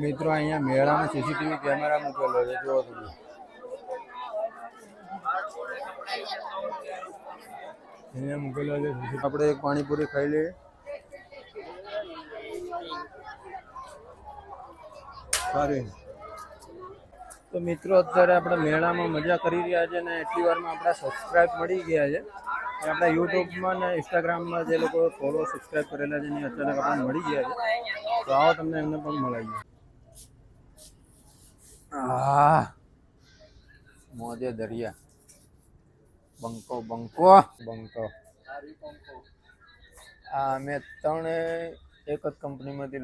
મિત્રો, અહીંયા મેળામાં સીસીટીવી કેમેરા મૂકેલો છે. જુઓ તમે. અહીંયા મૂકેલો છે. આપણે એક પાણીપુરી ખાઈ લઈએ. સારી. તો મિત્રો, અત્યારે આપણે મેળામાં મજા કરી રહ્યા છે ને એટલી વારમાં આપણા સબસ્ક્રાઇબ મળી ગયા છે. આપણા યુટ્યુબમાં ને ઇન્સ્ટાગ્રામમાં જે લોકો ફોલો સબસ્ક્રાઇબ કરેલા છે એ અચાનક આપણને મળી ગયા છે. તો આવો તમને એમને પણ મળાવીએ. આ મોજે દરિયા. બંકો બંકો. બંકો. આ અમે ત્રણે એક જ કંપનીમાંથી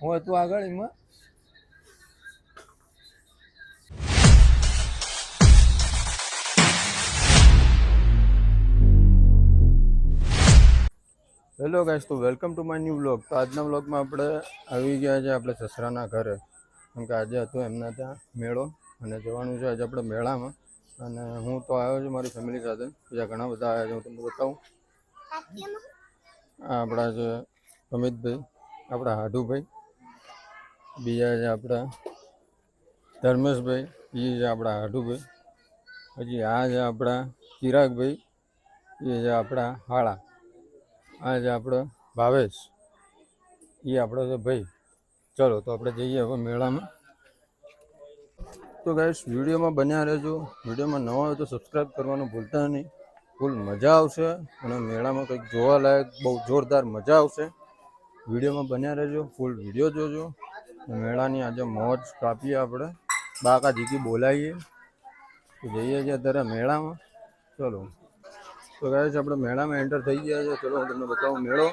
હું હતું આગળ એમાં. હેલો ગાઈસ તો welcome to my new vlog તો આજના વ્લોગમાં આપણે આવી ગયા છે આપણે સસરાના ઘરે. કેમ કે આજે હતો એમના ત્યાં મેળો અને જવાનું છે આજે આપણે મેળામાં. અને હું તો આવ્યો છું મારી ફેમિલી સાથે. બીજા ઘણા બધા આવ્યા છે, હું તમને બતાવું. આપણા છે અમિતભાઈ, આપણા હાડુભાઈ. બીજા છે આપણા ધર્મેશભાઈ એ છે આપણા હાડુભાઈ. પછી આ છે આપણા ચિરાગભાઈ, એ છે આપણા હાળા. આ છે આપણો ભાવેશ. એ આપણો છે ભાઈ. ચલો તો આપણે જઈએ હવે મેળામાં. તો ગાઈશ વિડીયોમાં બન્યા રહેજો. વિડીયોમાં નવા હોય તો સબસ્ક્રાઈબ કરવાનું ભૂલતા નહીં. ફૂલ મજા આવશે અને મેળામાં કંઈક જોવાલાયક, બહુ જોરદાર મજા આવશે. વિડીયોમાં બન્યા રહેજો. ફૂલ વીડિયો જોજો. મેળાની આજે મોજ કાપીએ આપણે. બાકા જીકી બોલાવીએ. તો જઈએ છીએ અત્યારે મેળામાં. ચલો. તો ગાઈસ આપણે મેળામાં એન્ટર થઈ ગયા છે. ચલો હું તમને બતાવું મેળો.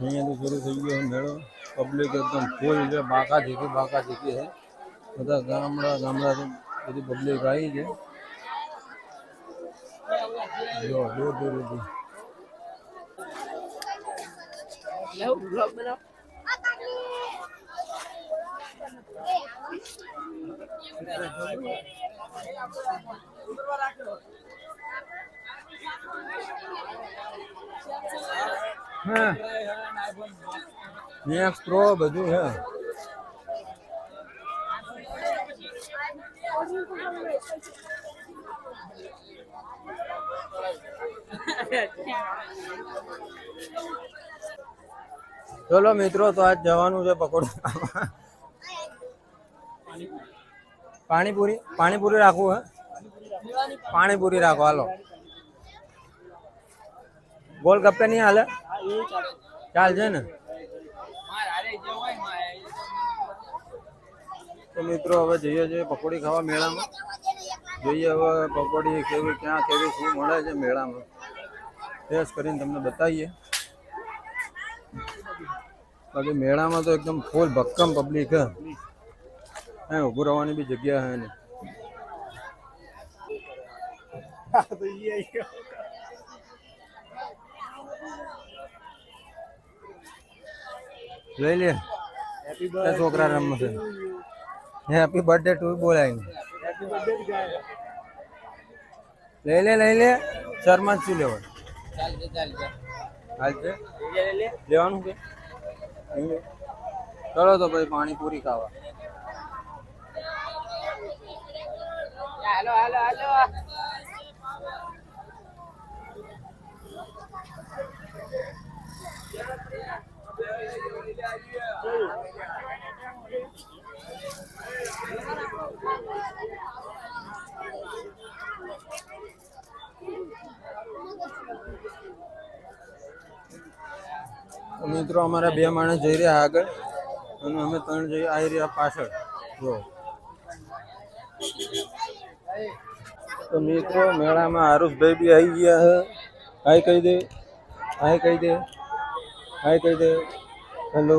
અહીંયાથી શરૂ થઈ ગયો મેળો. પબ્લિક એકદમ ફૂલ છે, બાકા જીકી બાકા જીકી છે. બધા ગામડા ગામડાથી બધી પબ્લિક આવી છે. દૂર સુધી હા. મેક્સ પ્રો બધું હે. ચલો મિત્રો, તો આજ જવાનું છે પકોડા પાણીપુરી પાણીપુરી રાખવું હે? પાણીપુરી રાખો, હાલો. ગોલગપ્પે નહીં હાલે? ચાલશે ને. તો મિત્રો હવે જઈએ છીએ પકોડી ખાવા મેળામાં. જોઈએ હવે પકોડી કેવી ક્યાં કેવી શું મળે છે મેળામાં. ટેસ્ટ કરીને તમને બતાવીએ. બાકી મેળામાં તો એકદમ ફૂલ ભક્કમ પબ્લિક હે. હે ઊભું રહેવાની બી જગ્યા હે નહીં. લઈ લે. છોકરા રમશે. હેપી બર્થડે ટુ બોલાય લઈ લે લઈ લે. શર્મા શું લેવાનું? લેવાનું કે ચલો તો ભાઈ પાણીપુરી ખાવા. હાલો હાલો હાલો. તો મિત્રો, અમારા બે માણસ જઈ રહ્યા આગળ અને અમે ત્રણ જઈ આવી રહ્યા પાછળ. જો તો મિત્રો, મેળામાં આરુષભાઈ બી આવી ગયા છે. હાય કહી દે. હાય કહી દે. હાય કહી દે. હેલો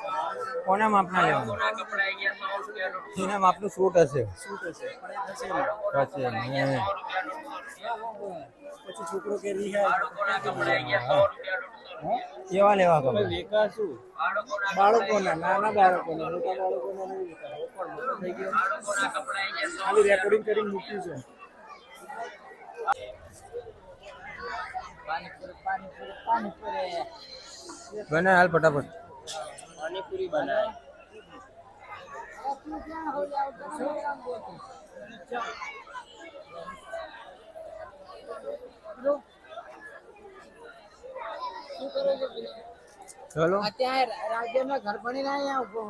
કપડા કપડા કોના માપના લેવાનું? કપડા એના માપનું સૂટ હશે? સૂટ હશે. પણ એ થશે પછી છોકરો કે કપડા કેવા લેવા શું બાળકોના નાના બાળકોના મોટા બાળકોના પણ થઈ ગયો. કપડા ખાલી રેકોર્ડિંગ કરીને મૂક્યું છે. પાણી પાણી પાણીપુરી. બને હાલ ફટાફટ. ચલો અત્યારે રાજ્યમાં ઘર બની ના અહીંયા ઊભો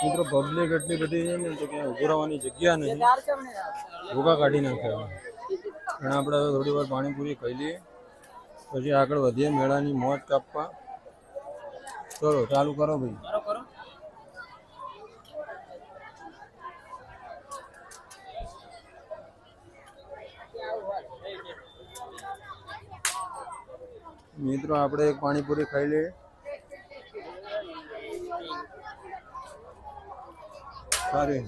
મિત્રો પબ્લિક એટલી બધી છે ને તો ક્યાં ઊભો રહેવાની જગ્યા નહીં ભૂકા કાઢી નાખે. અને આપણે હવે થોડી વાર પાણીપુરી ખાઈ લઈએ. પછી આગળ વધીએ મેળાની મોજ કાપવા. ચલો ચાલુ કરો ભાઈ. મિત્રો આપણે એક પાણીપુરી ખાઈ લઈએ. સારી.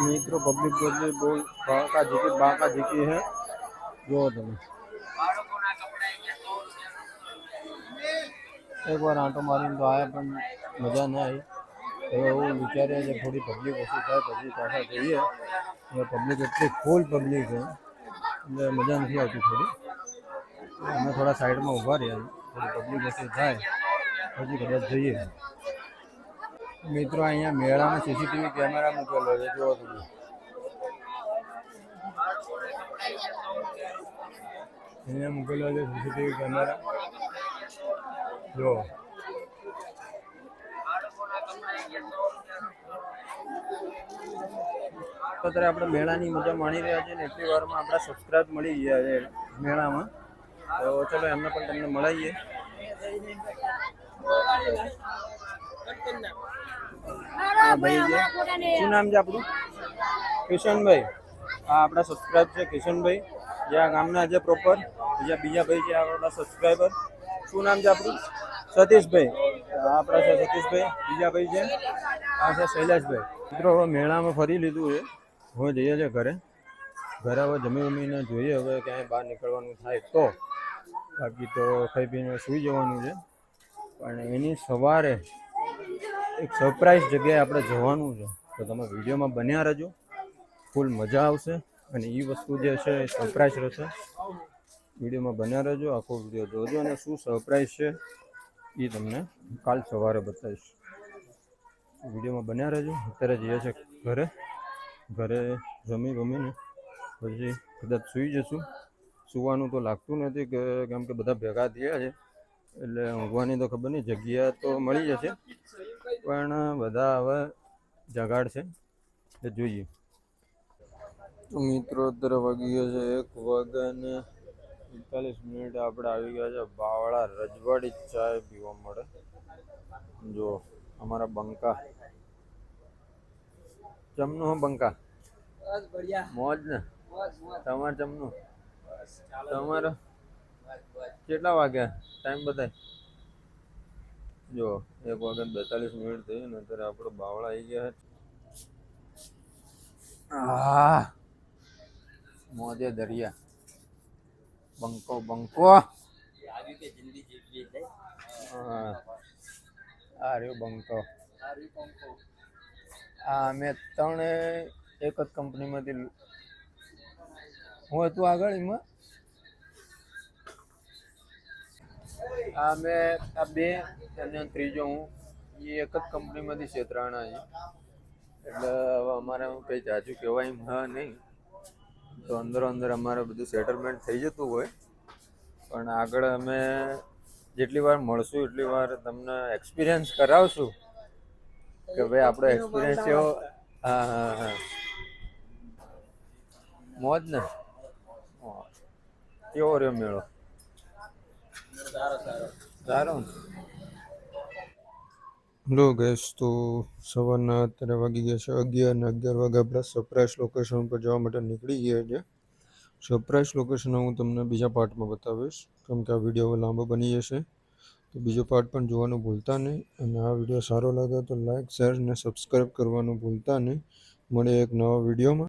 મિત્રો પબ્લિક પબ્લિક બોલ બાકા જીકી બાકા જીકી હે જુઓ તમે બાળકોના કપડા આવી ગયા સો રૂપિયા એક વાર આંટો મારીને તો આવ્યા પણ મજા ના આવી હવે એવું વિચારીએ કે થોડી પબ્લિક ઓછી થાય પછી પાછા જઈએ હવે પબ્લિક એટલી ફૂલ પબ્લિક છે એટલે મજા નથી આવતી થોડી એટલે અમે થોડા સાઈડમાં ઊભા રહ્યા થોડી પબ્લિક ઓછી થાય પછી કદાચ જઈએ મિત્રો, અહીંયા મેળામાં સીસીટીવી કેમેરા મૂકેલો છે, જુઓ તમે. અહીંયા મૂકેલો છે સીસીટીવી કેમેરા. જો અત્યારે આપણે મેળાની મજા માણી રહ્યા છીએ ને, એટલી વારમાં આપણા સબસ્ક્રાઇબ મળી ગયા છે મેળામાં. તો ચલો એમને પણ તમને મળાવીએ ભાઈ છે શું નામ છે આપણું? કિશનભાઈ. આ આપણા સબસ્ક્રાઇબ છે કિશનભાઈ. જે આ ગામના છે પ્રોપર બીજા બીજા ભાઈ છે આપણા સબસ્ક્રાઈબર શું નામ છે આપણું? સતીશભાઈ. આપણા છે સતીશભાઈ. બીજા ભાઈ છે? આ છે શૈલાષભાઈ. મિત્રો હવે મેળામાં ફરી લીધું છે. હવે જઈએ છીએ ઘરે. ઘરે હવે જમી વમીને જોઈએ હવે ક્યાંય બહાર નીકળવાનું થાય તો. બાકી તો ખાઈ પીને સૂઈ જવાનું છે. પણ એની સવારે એક સરપ્રાઈઝ જગ્યાએ આપણે જવાનું છે. તો તમે વિડીયોમાં બન્યા રહેજો. ફૂલ મજા આવશે અને એ વસ્તુ જે છે એ સરપ્રાઈઝ રહેશે. વિડીયોમાં બન્યા રહેજો, આખો વીડિયો જોજો અને શું સરપ્રાઈઝ છે એ તમને કાલ સવારે બતાવીશ. વિડીયોમાં બન્યા રહેજો. અત્યારે જઈએ છે ઘરે. ઘરે જમી ગમીને પછી કદાચ સૂઈ જશું. સુવાનું તો લાગતું નથી કે કેમ કે બધા ભેગા થયા છે. એટલે ઊંઘવાની તો ખબર નહીં. જગ્યા તો મળી જશે. પણ બધા હવે જગાડ છે. એ જોઈએ. મિત્રો અત્યારે વાગી ગયો છે એક વાગ્યાને પિસ્તાલીસ મિનિટ આપણે આવી ગયા છે. બાવળા રજવાડી ચાય પીવા મળે. જો અમારા બંકા. ચમનું હો બંકા? મોજ ને? તમારે ચમનું? તમારે? કેટલા વાગ્યા? ટાઈમ બતાય. જો, એક વાગે બેતાલીસ મિનિટ થઈ ને અત્યારે આપણો બાવળા આવી ગયા છે. મોજે દરિયા. બંકો બંકો. હા. આ રહ્યો બંકો. આ અમે ત્રણે એક જ કંપનીમાંથી હું હતું આગળ એમાં? આ મેં આ બે અને ત્રીજો હું, એ એક જ કંપનીમાંથી છેતરાણા છે. એટલે હવે અમારે કંઈ જાજુ કહેવાય હા નહીં. તો અંદર અંદર અમારે બધું સેટલમેન્ટ થઈ જતું હોય. પણ આગળ અમે જેટલી વાર મળશું, એટલી વાર તમને એક્સપિરિયન્સ કરાવશું કે ભાઈ આપણો એક્સપિરિયન્સ એવો હા હા હા. મોજ ને. હા. કેવો રહ્યો મેળો? સારો સારો. સારો ને લો ગેસ તો સવારના અત્યારે વાગી ગયા છે અગિયાર ને અગિયાર વાગ્યા આપણે સરપ્રાઈઝ લોકેશન પર જવા માટે નીકળી ગયા છે. સરપ્રાઈઝ લોકેશન હું તમને બીજા પાર્ટમાં બતાવીશ, કેમ કે આ વીડિયો લાંબો બની જશે. તો બીજો પાર્ટ પણ જોવાનું ભૂલતા નહીં, અને આ વીડિયો સારો લાગે તો લાઈક શેર અને સબસ્ક્રાઈબ કરવાનું ભૂલતા નહીં. મળે એક નવા વિડીયોમાં